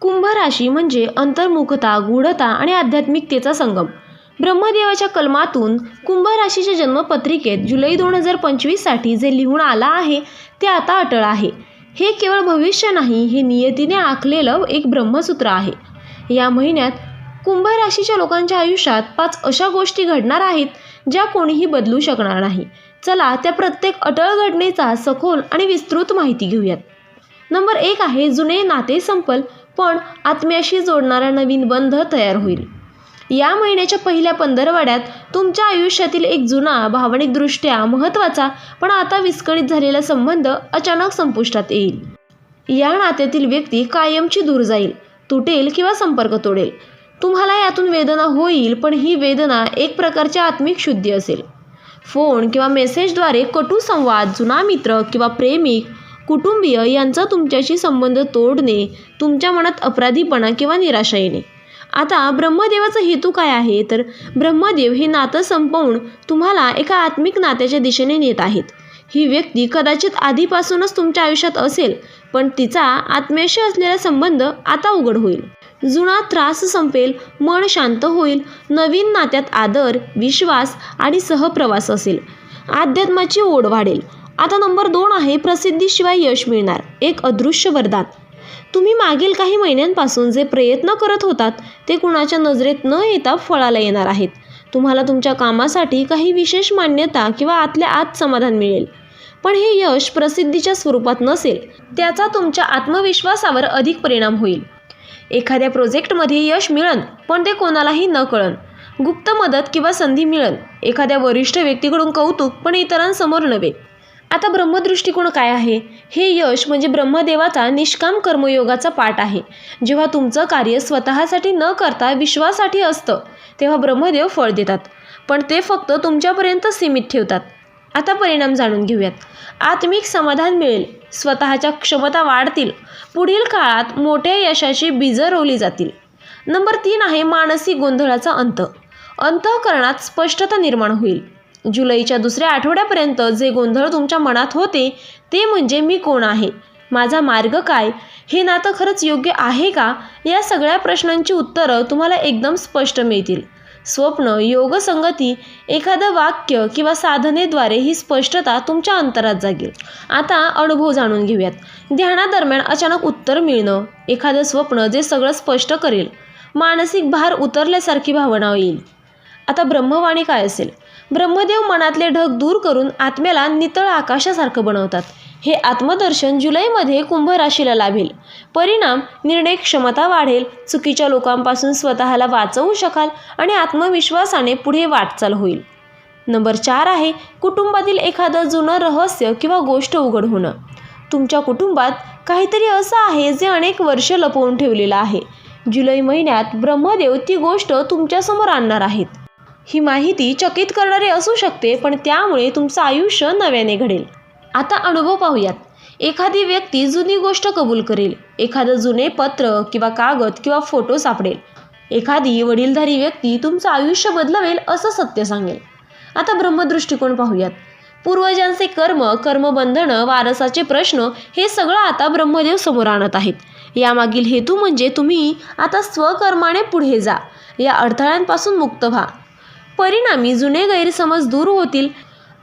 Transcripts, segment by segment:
कुंभ राशी म्हणजे अंतर्मुखता गूढता आणि आध्यात्मिकतेचा संगम. ब्रह्मदेवाच्या कलमातून कुंभ राशीच्या जन्मपत्रिकेत जुलै दोन हजार पंचवीससाठी जे लिहून आलं आहे ते आता अटळ आहे. हे केवळ भविष्य नाही हे नियतीने आखलेलं एक ब्रह्मसूत्र आहे. या महिन्यात कुंभ राशीच्या लोकांच्या आयुष्यात पाच अशा गोष्टी घडणार आहेत ज्या कोणीही बदलू शकणार नाही. चला त्या प्रत्येक अटळ घटनेचा सखोल आणि विस्तृत माहिती घेऊयात. नंबर एक आहे जुने नाते संपल. पण आत्म्याशी जोडणारा नवीन बंध तयार होईल. या महिन्याच्या पहिल्या पंधरवड्यात तुमच्या आयुष्यातील एक जुना भावनिकदृष्ट्या महत्त्वाचा पण आता विस्कळीत झालेला संबंध अचानक संपुष्टात येईल. या नात्यातील व्यक्ती कायमची दूर जाईल तुटेल किंवा संपर्क तोडेल. तुम्हाला यातून वेदना होईल पण ही वेदना एक प्रकारची आत्मिक शुद्धी असेल. फोन किंवा मेसेजद्वारे कटू संवाद जुना मित्र किंवा प्रेमिक कुटुंबीय यांचा तुमच्याशी संबंध तोडणे तुमच्या मनात अपराधीपणा किंवा निराशा येणे. आता ब्रह्मदेवाचा हेतू काय आहे? तर ब्रह्मदेव हे नातं संपवून तुम्हाला एका आत्मिक नात्याच्या दिशेने नेत आहेत. ही व्यक्ती कदाचित आधीपासूनच तुमच्या आयुष्यात असेल पण तिचा आत्म्याशी असलेला संबंध आता उघड होईल. जुना त्रास संपेल मन शांत होईल नवीन नात्यात आदर विश्वास आणि सहप्रवास असेल. अध्यात्माची ओढ वाढेल. आता नंबर दोन आहे प्रसिद्धीशिवाय यश मिळणार. एक अदृश्य वरदान. तुम्ही मागील काही महिन्यांपासून जे प्रयत्न करत होतात ते कुणाच्या नजरेत न येता फळाला येणार आहेत. तुम्हाला तुमच्या कामासाठी काही विशेष मान्यता किंवा आतल्या आत समाधान मिळेल. पण हे यश प्रसिद्धीच्या स्वरूपात नसेल त्याचा तुमच्या आत्मविश्वासावर अधिक परिणाम होईल. एखाद्या प्रोजेक्टमध्ये यश मिळन पण ते कोणालाही न कळन. गुप्त मदत किंवा संधी मिळन. एखाद्या वरिष्ठ व्यक्तीकडून कौतुक पण इतरांसमोर नव्हे. आता ब्रह्मदृष्टिकोन काय आहे? हे यश म्हणजे ब्रह्मदेवाचा निष्काम कर्मयोगाचा पाठ आहे. जेव्हा तुमचं कार्य स्वतःसाठी न करता विश्वासाठी असतं तेव्हा ब्रह्मदेव फळ देतात. पण ते फक्त तुमच्यापर्यंत सीमित ठेवतात. आता परिणाम जाणून घेऊयात. आत्मिक समाधान मिळेल. स्वतःच्या क्षमता वाढतील. पुढील काळात मोठ्या यशाची बीजं रोवली जातील. नंबर तीन आहे मानसिक गोंधळाचा अंत. अंतःकरणात स्पष्टता निर्माण होईल. जुलैच्या दुसऱ्या आठवड्यापर्यंत जे गोंधळ तुमच्या मनात होते ते म्हणजे मी कोण आहे? माझा मार्ग काय? हे नातं खरंच योग्य आहे का? या सगळ्या प्रश्नांची उत्तरं तुम्हाला एकदम स्पष्ट मिळतील. स्वप्न योगसंगती एखादं वाक्य किंवा साधनेद्वारे ही स्पष्टता तुमच्या अंतरात जागेल. आता अनुभव जाणून घेऊयात. ध्यानादरम्यान अचानक उत्तर मिळणं एखादं स्वप्न जे सगळं स्पष्ट करेल. मानसिक भार उतरल्यासारखी भावना येईल. आता ब्रह्मवाणी काय असेल? ब्रह्मदेव मनातले ढग दूर करून आत्म्याला नितळ आकाशासारखं बनवतात. हे आत्मदर्शन जुलैमध्ये कुंभ राशीला लाभेल. परिणाम निर्णय क्षमता वाढेल. चुकीच्या लोकांपासून स्वतःला वाचवू शकाल आणि आत्मविश्वासाने पुढे वाटचाल होईल. नंबर चार आहे कुटुंबातील एखादं जुनं रहस्य किंवा गोष्ट उघड होणं. तुमच्या कुटुंबात काहीतरी असं आहे जे अनेक वर्ष लपवून ठेवलेलं आहे. जुलै महिन्यात ब्रह्मदेव ती गोष्ट तुमच्यासमोर आणणार आहेत. ही माहिती चकित करणारी असू शकते पण त्यामुळे तुमचं आयुष्य नव्याने घडेल. आता अनुभव पाहूयात. एखादी व्यक्ती जुनी गोष्ट कबूल करेल. एखादं जुने पत्र किंवा कागद किंवा फोटो सापडेल. एखादी वडीलधारी व्यक्ती तुमचं आयुष्य बदलवेल असं सत्य सांगेल. आता ब्रह्मदृष्टिकोन पाहूयात. पूर्वजांचे कर्म कर्मबंधनं वारसाचे प्रश्न हे सगळं आता ब्रह्मदेव समोर आणत आहेत. यामागील हेतू म्हणजे तुम्ही आता स्वकर्माने पुढे जा. या अडथळ्यांपासून मुक्त व्हा. परिणामी जुने गैरसमज दूर होतील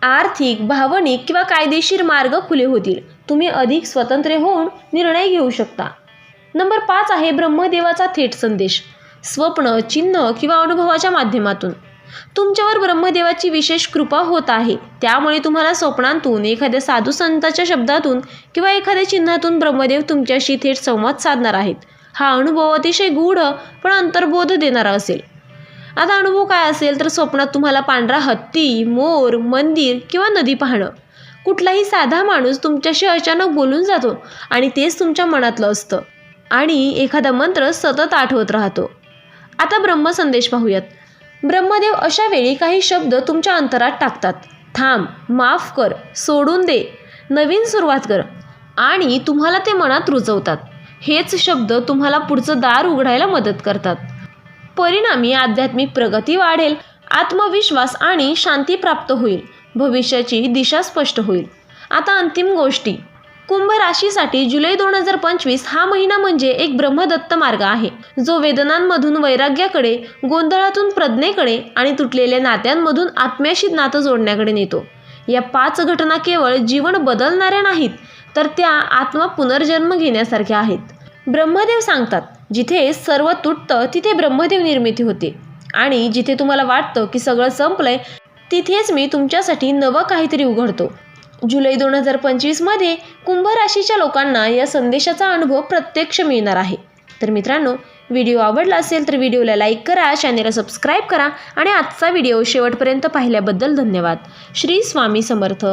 आर्थिक भावनिक किंवा कायदेशीर मार्ग खुले होतील. तुम्ही अधिक स्वतंत्र होऊन निर्णय घेऊ शकता. नंबर पाच आहे ब्रह्मदेवाचा थेट संदेश स्वप्न चिन्ह किंवा अनुभवाच्या माध्यमातून. तुमच्यावर ब्रह्मदेवाची विशेष कृपा होत आहे. त्यामुळे तुम्हाला स्वप्नांतून एखाद्या साधू संताच्या शब्दातून किंवा एखाद्या चिन्हातून ब्रह्मदेव तुमच्याशी थेट संवाद साधणार आहेत. हा अनुभव अतिशय गूढ पण अंतर्बोध देणारा असेल. आता अनुभव काय असेल तर स्वप्नात तुम्हाला पांढरा हत्ती मोर मंदिर किंवा नदी पाहणं. कुठलाही साधा माणूस तुमच्याशी अचानक बोलून जातो आणि तेच तुमच्या मनातलं असतं. आणि एखादा मंत्र सतत आठवत राहतो. आता ब्रह्मसंदेश पाहूयात. ब्रह्मदेव अशा वेळी काही शब्द तुमच्या अंतरात टाकतात. थांब माफ कर सोडून दे नवीन सुरुवात कर. आणि तुम्हाला ते मनात रुजवतात. हेच शब्द तुम्हाला पुढचं दार उघडायला मदत करतात. परिणामी आध्यात्मिक प्रगती वाढेल आत्मविश्वास आणि शांती प्राप्त होईल भविष्याची दिशा स्पष्ट होईल. आता अंतिम गोष्टी. कुंभ राशीसाठी जुलै दोन हजार पंचवीस हा महिना म्हणजे एक ब्रह्मदत्त मार्ग आहे. जो वेदनांमधून वैराग्याकडे गोंधळातून प्रज्ञेकडे आणि तुटलेल्या नात्यांमधून आत्म्याशी नातं जोडण्याकडे नेतो. या पाच घटना केवळ जीवन बदलणाऱ्या नाहीत तर त्या आत्मा पुनर्जन्म घेण्यासारख्या आहेत. ब्रह्मदेव सांगतात जिथे सर्व तुटतं तिथे ब्रह्मदेव निर्मिती होते. आणि जिथे तुम्हाला वाटतं की सगळं संपलंय तिथेच मी तुमच्यासाठी नवं काहीतरी उघडतो. जुलै दोन हजार पंचवीसमध्ये कुंभ राशीच्या लोकांना या संदेशाचा अनुभव प्रत्यक्ष मिळणार आहे. तर मित्रांनो व्हिडिओ आवडला असेल तर व्हिडिओला लाईक करा चॅनेलला सबस्क्राईब करा आणि आजचा व्हिडिओ शेवटपर्यंत पाहिल्याबद्दल धन्यवाद. श्री स्वामी समर्थ.